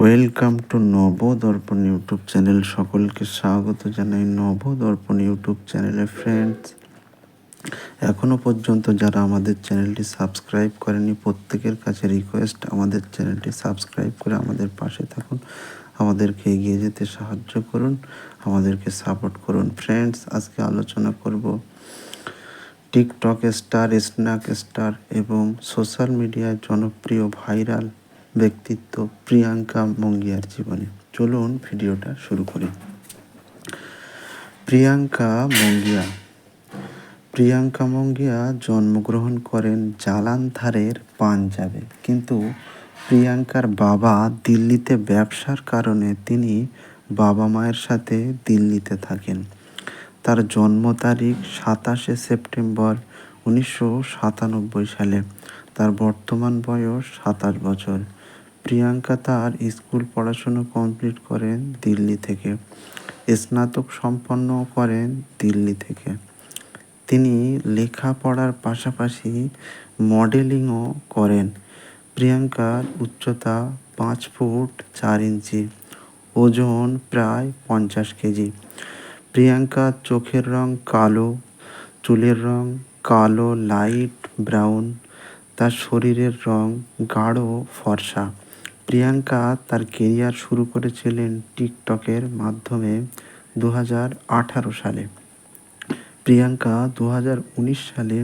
Welcome to Nabadarpan YouTube channel সকলকে স্বাগত জানাই নবদর্পণ ইউটিউব চ্যানেলে ফ্রেন্ডস এখনও পর্যন্ত যারা আমাদের চ্যানেলটি সাবস্ক্রাইব করেনি প্রত্যেকের কাছে রিকোয়েস্ট আমাদের চ্যানেলটি সাবস্ক্রাইব করে আমাদের পাশে থাকুন। আমাদেরকে এগিয়ে যেতে সাহায্য করুন। আমাদেরকে সাপোর্ট করুন। ফ্রেন্ডস আজকে আলোচনা করব টিকটক স্টার স্ন্যাক স্টার এবং সোশ্যাল মিডিয়ায় জনপ্রিয় ভাইরাল ব্যক্তিত্ব প্রিয়াঙ্কা মঙ্গিয়ার জীবনে। চলুন ভিডিওটা শুরু করি। প্রিয়াঙ্কা মঙ্গিয়া। প্রিয়াঙ্কা মঙ্গিয়া জন্মগ্রহণ করেন জালানধারের পাঞ্জাবে। কিন্তু প্রিয়াঙ্কার বাবা দিল্লিতে ব্যবসার কারণে তিনি বাবা মায়ের সাথে দিল্লিতে থাকেন। তার জন্ম তারিখ সাতাশে সেপ্টেম্বর উনিশশো সাতানব্বই সালে। তার বর্তমান বয়স সাতাশ বছর। প্রিয়াঙ্কা তার স্কুল পড়াশুনো কমপ্লিট করেন দিল্লি থেকে। স্নাতক সম্পন্ন করেন দিল্লি থেকে। তিনি লেখাপড়ার পাশাপাশি মডেলিংও করেন। প্রিয়াঙ্কার উচ্চতা পাঁচ ফুট চার ইঞ্চি, ওজন প্রায় পঞ্চাশ কেজি। প্রিয়াঙ্কার চোখের রং কালো, চুলের রং কালো, লাইট ব্রাউন। তার শরীরের রং গাঢ় ফর্সা। প্রিয়াঙ্কা তার কেরিয়ার শুরু করেছিলেন টিকটকের মাধ্যমে দু সালে। প্রিয়াঙ্কা দু হাজার উনিশ সালে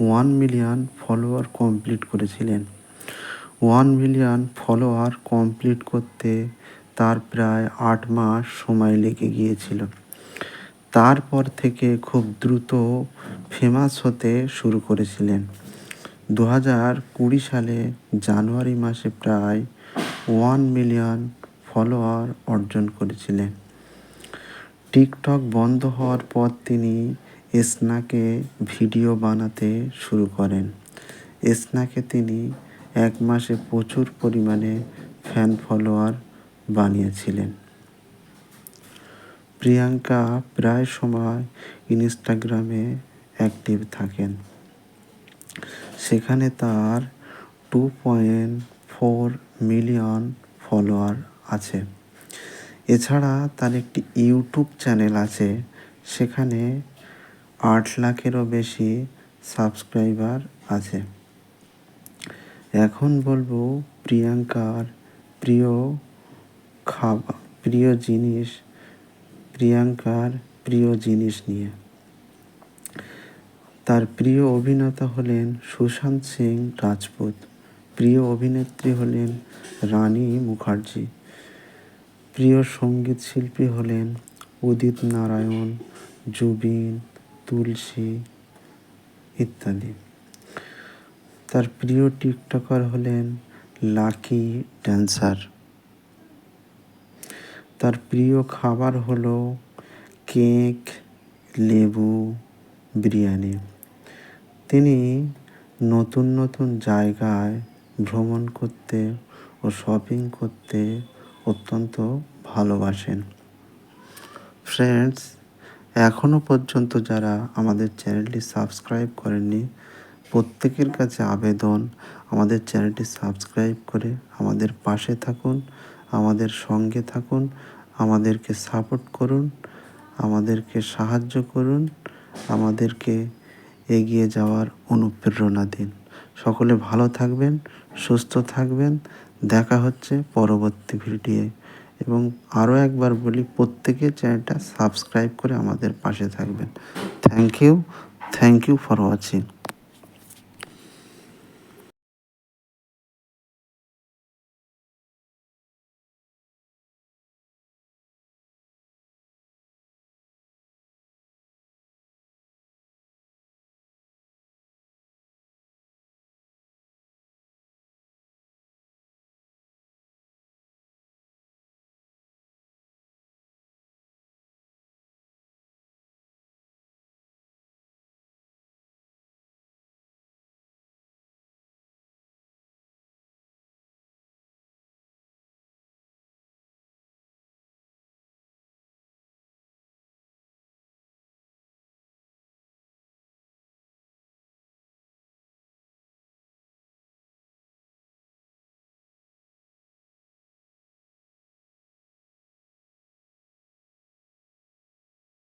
ওয়ান মিলিয়ন ফলোয়ার কমপ্লিট করেছিলেন। ওয়ান মিলিয়ন ফলোয়ার কমপ্লিট করতে তার প্রায় আট মাস সময় লেগে গিয়েছিল। তারপর থেকে খুব দ্রুত ফেমাস হতে শুরু করেছিলেন। দু হাজার কুড়ি সালে জানুয়ারি মাসে প্রায় ওয়ান মিলিয়ন ফলোয়ার অর্জন করেছিলেন। টিকটক বন্ধ হওয়ার পর তিনি স্নাকে ভিডিও বানাতে শুরু করেন। স্নাকে তিনি এক মাসে প্রচুর পরিমাণে ফ্যান ফলোয়ার বানিয়েছিলেন। প্রিয়াঙ্কা প্রায় সময় ইনস্টাগ্রামে অ্যাক্টিভ থাকেন। সেখানে তার two point four million follower আছে। এছাড়া তার একটি ইউটিউব চ্যানেল আছে, সেখানে আট লাখেরও বেশি সাবস্ক্রাইবার আছে। এখন বলব প্রিয়াঙ্কার প্রিয় খাবার প্রিয় জিনিস, প্রিয়াঙ্কার প্রিয় জিনিস নিয়ে। তার প্রিয় অভিনেতা হলেন সুশান্ত সিং রাজপুত। প্রিয় অভিনেত্রী হলেন রানী মুখার্জি, প্রিয় সংগীত শিল্পী হলেন উদিত নারায়ণ, জুবিন, তুলসী ইত্যাদি। তার প্রিয় টিকটকার হলেন লাকি ড্যান্সার। তার প্রিয় খাবার হলো কেক, লেবু, বিরিয়ানি। তিনি নতুন নতুন জায়গায় ভ্রমণ করতে ও শপিং করতে অত্যন্ত ভালোবাসেন। ফ্রেন্ডস এখনও পর্যন্ত যারা আমাদের চ্যানেলটি সাবস্ক্রাইব করেননি, প্রত্যেকের কাছে আবেদন, আমাদের চ্যানেলটি সাবস্ক্রাইব করে আমাদের পাশে থাকুন, আমাদের সঙ্গে থাকুন, আমাদেরকে সাপোর্ট করুন, আমাদেরকে সাহায্য করুন, আমাদেরকে এগিয়ে যাওয়ার অনুপ্রেরণা দিন। সকলে ভালো থাকবেন, সুস্থ থাকবেন। দেখা হচ্ছে পরবর্তী ভিডিও এবং আরও একবার বলি, প্রত্যেকে চ্যানেলটা সাবস্ক্রাইব করে আমাদের পাশে থাকবেন। Thank you thank you for watching